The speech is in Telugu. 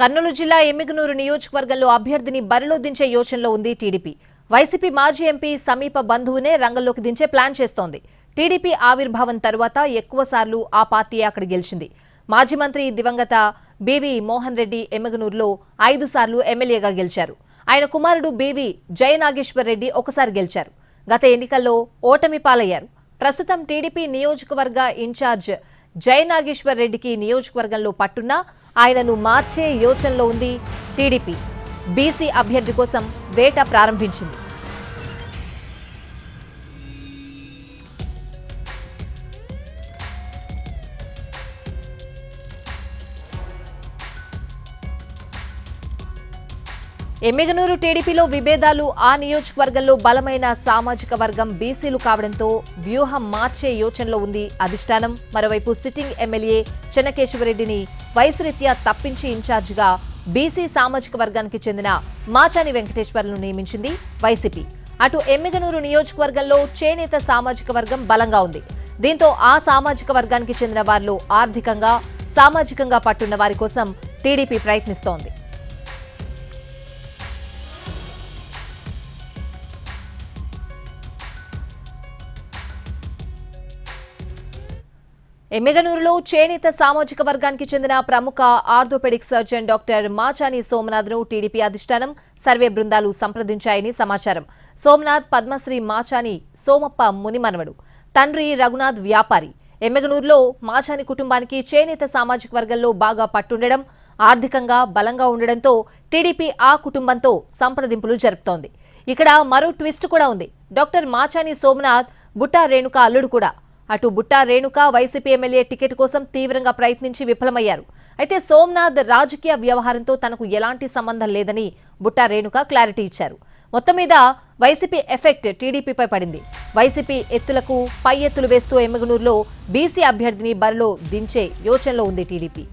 కర్నూలు జిల్లా ఎమ్మిగనూరు నియోజకవర్గంలో అభ్యర్థిని బరిలో దించే యోచనలో ఉంది టీడీపీ. వైసీపీ మాజీ ఎంపీ సమీప బంధువునే రంగంలోకి దించే ప్లాన్ చేస్తోంది. టీడీపీ ఆవిర్భావం తర్వాత ఎక్కువసార్లు ఆ పార్టీ అక్కడ గెలిచింది. మాజీ మంత్రి దివంగత బీవీ మోహన్ రెడ్డి ఎమ్మిగనూరులో ఐదు సార్లు ఎమ్మెల్యేగా గెలిచారు. ఆయన కుమారుడు బీవీ జయనాగేశ్వర్ రెడ్డి ఒకసారి గెలిచారు. గత ఎన్నికల్లో ఓటమి పాలయ్యారు. ప్రస్తుతం టీడీపీ నియోజకవర్గ ఇన్ఛార్జ్ జయనాగేశ్వర్ రెడ్డికి నియోజకవర్గంలో పట్టున్నా ఆయనను మార్చే యోచనలో ఉంది టీడీపీ. బీసీ అభ్యర్థి కోసం వేట ప్రారంభించింది. ఎమ్మిగనూరు టీడీపీలో విభేదాలు ఆ నియోజకవర్గంలో బలమైన సామాజిక వర్గం బీసీలు కావడంతో వ్యూహం మార్చే యోచనలో ఉంది అధిష్టానం. మరోవైపు సిట్టింగ్ ఎమ్మెల్యే చెన్నకేశవరెడ్డిని వయసురీత్యా తప్పించి ఇన్ఛార్జిగా బీసీ సామాజిక వర్గానికి చెందిన మాచాని వెంకటేశ్వర్లను నియమించింది వైసీపీ. అటు ఎమ్మిగనూరు నియోజకవర్గంలో చేనేత సామాజిక వర్గం బలంగా ఉంది. దీంతో ఆ సామాజిక వర్గానికి చెందిన వారిలో ఆర్థికంగా సామాజికంగా పట్టున్న వారి కోసం టీడీపీ ప్రయత్నిస్తోంది. ఎమ్మిగనూరులో చేనేత సామాజిక వర్గానికి చెందిన ప్రముఖ ఆర్థోపెడిక్ సర్జన్ డాక్టర్ మాచాని సోమనాథ్ను టీడీపీ అధిష్టానం సర్వే బృందాలు సంప్రదించాయని సమాచారం. సోమనాథ్ పద్మశ్రీ మాచాని సోమప్ప మునిమనవడు తండ్రి రఘునాథ్ వ్యాపారి. ఎమ్మెగనూరులో మాచాని కుటుంబానికి చేనేత సామాజిక వర్గంలో బాగా పట్టుండడం ఆర్థికంగా బలంగా ఉండడంతో టీడీపీ ఆ కుటుంబంతో సంప్రదింపులు జరుపుతోంది. ఇక్కడ మరో ట్విస్ట్ కూడా ఉంది. డాక్టర్ మాచాని సోమనాథ్ బుట్టా రేణుక అల్లుడు కూడా అటు Butta Renuka YCP MLA ticket కోసం తీవ్రంగా ప్రయత్నించి విఫలమయ్యారు. అయితే సోమనాథ్ రాజకీయ వ్యవహారంతో తనకు ఎలాంటి సంబంధం లేదని బుట్టా రేణుక క్లారిటీ ఇచ్చారు. మొత్తం మీద వైసీపీ ఎఫెక్ట్ టీడీపీపై పడింది. వైసీపీ ఎత్తులకు పై ఎత్తులు వేస్తూ ఎమ్మగనూరులో బీసీ అభ్యర్థిని బరిలో దించే యోచనలో ఉంది టీడీపీ.